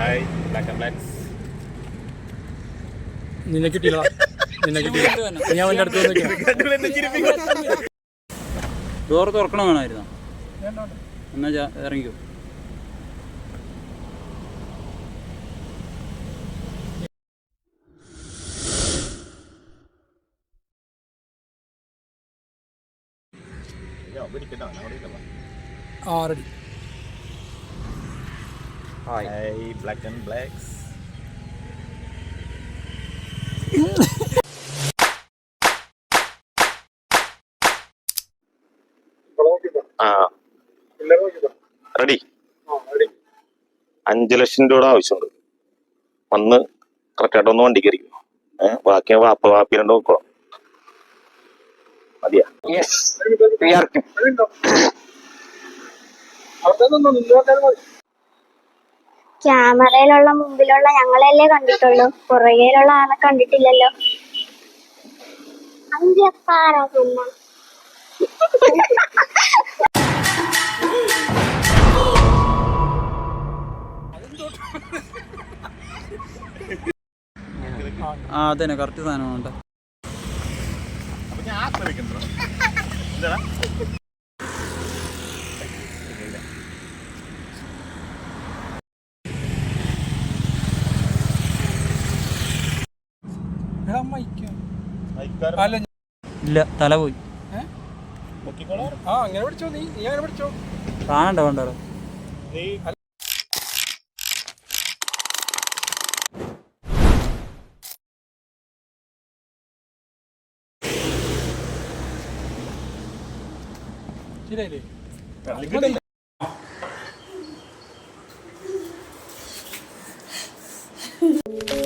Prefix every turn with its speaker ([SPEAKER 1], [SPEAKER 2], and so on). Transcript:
[SPEAKER 1] Hi black and blanks
[SPEAKER 2] നിന്നെ കിട്ടിയില്ല. നിന്നെ കിട്ടിയില്ല. ഞാൻ അവന്റെ അടുത്ത് നിൽക്കാം.
[SPEAKER 3] ഡോർ തുറക്കണം വേണമായിരുന്നു? എന്നാ ചാ- ഇറങ്ങിക്കോ.
[SPEAKER 2] ആ ready
[SPEAKER 1] hi black and blacks blacks. Ready. അഞ്ചു ലക്ഷം രൂപയുടെ ആവശ്യമുണ്ട്. വന്ന് കറക്റ്റായിട്ട് ഒന്ന് വണ്ടി കയറിക്കും. ഏഹ് ബാക്കി വാപ്പ വാപ്പി രണ്ടു നോക്കണം മതിയാ?
[SPEAKER 4] ക്യാമറയിലുള്ള മുമ്പിലുള്ള ഞങ്ങളെല്ലേ കണ്ടിട്ടുള്ളൂ. പുറകിലുള്ള ആളെ കണ്ടിട്ടില്ലല്ലോ. അഞ്ചപ്പാറ
[SPEAKER 3] ആ അതന്നെ കറക്റ്റ് സാധനമാണ് ഇല്ല തല പോയി.
[SPEAKER 2] ആ അങ്ങനെ പിടിച്ചോ നീ? നീ അങ്ങനെ പിടിച്ചോ?
[SPEAKER 3] കാണണ്ട വേണ്ടോ
[SPEAKER 2] ശരിയല്ലേ
[SPEAKER 1] Thank you.